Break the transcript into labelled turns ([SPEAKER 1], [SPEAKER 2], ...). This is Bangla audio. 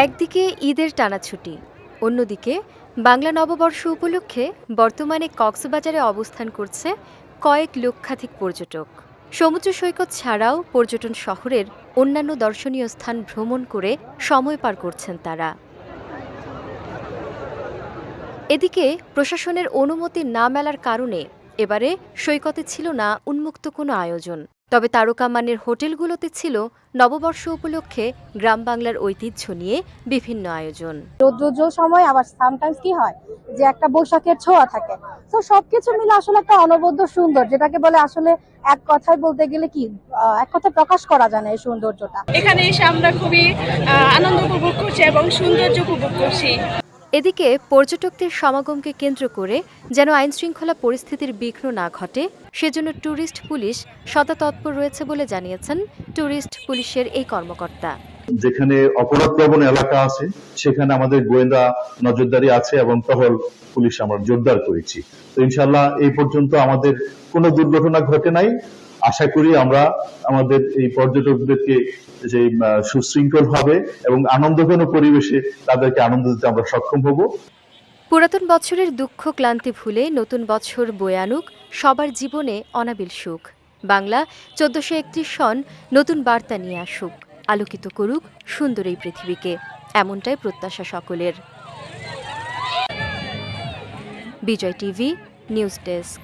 [SPEAKER 1] একদিকে ঈদের টানা ছুটি, অন্যদিকে বাংলা নববর্ষ উপলক্ষে বর্তমানে কক্সবাজারে অবস্থান করছে কয়েক লক্ষাধিক পর্যটক। সমুদ্র সৈকত ছাড়াও পর্যটন শহরের অন্যান্য দর্শনীয় স্থান ভ্রমণ করে সময় পার করছেন তারা। এদিকে প্রশাসনের অনুমতি না মেলার কারণে এবারে সৈকতে ছিল না উন্মুক্ত কোনো আয়োজন। তবে তারকামানের হোটেলগুলোতে ছিল নববর্ষ উপলক্ষে গ্রাম বাংলার ঐতিহ্য নিয়ে বিভিন্ন আয়োজন।
[SPEAKER 2] রৌদ্রোজ্জ্বল সময় আবার সামটাইমস কি হয় যে একটা বৈশাখের ছোঁয়া থাকে। তো সবকিছু মিলে আসলে একটা অনবদ্য সুন্দর যেটাকে বলে আসলে এক কথায় বলতে গেলে কি এক কথায় প্রকাশ করা যায় না এই সৌন্দর্যটা।
[SPEAKER 3] এখানে এসে আমরা খুবই আনন্দ উপভোগ করছি এবং সৌন্দর্য উপভোগ করছি।
[SPEAKER 1] এদিকে পর্যটকদের সমাগমকে কেন্দ্র করে যেন আইনশৃঙ্খলা পরিস্থিতির বিঘ্ন না ঘটে, সেজন্য ট্যুরিস্ট পুলিশ সদা তৎপর রয়েছে বলে জানিয়েছেন ট্যুরিস্ট পুলিশের এই কর্মকর্তা।
[SPEAKER 4] যেখানে অপরাধ প্রবণ এলাকা আছে, সেখানে আমাদের গোয়েন্দা নজরদারি আছে এবং টহল পুলিশ আমরা জোরদার করেছি। তো ইনশাল্লাহ এই পর্যন্ত আমাদের কোনো দুর্ঘটনা ঘটে নাই। আশা করি আমরা আমাদের এই পর্যটকদেরকে যে সুশৃঙ্খল ভাবে এবং আনন্দঘন পরিবেশে তাদেরকে আনন্দ দিতে আমরা সক্ষম হব।
[SPEAKER 1] পুরাতন বছরের দুঃখ ক্লান্তি ভুলে নতুন বছর বয়ে আনুক, সবার জীবনে অনাবিল সুখ। বাংলা, চোদ্দশো একত্রিশ সন, নতুন বার্তা নিয়ে আসুক, আলোকিত করুক সুন্দর এই পৃথিবীকে, এমনটাই প্রত্যাশা সকলের। Vijay TV, news desk.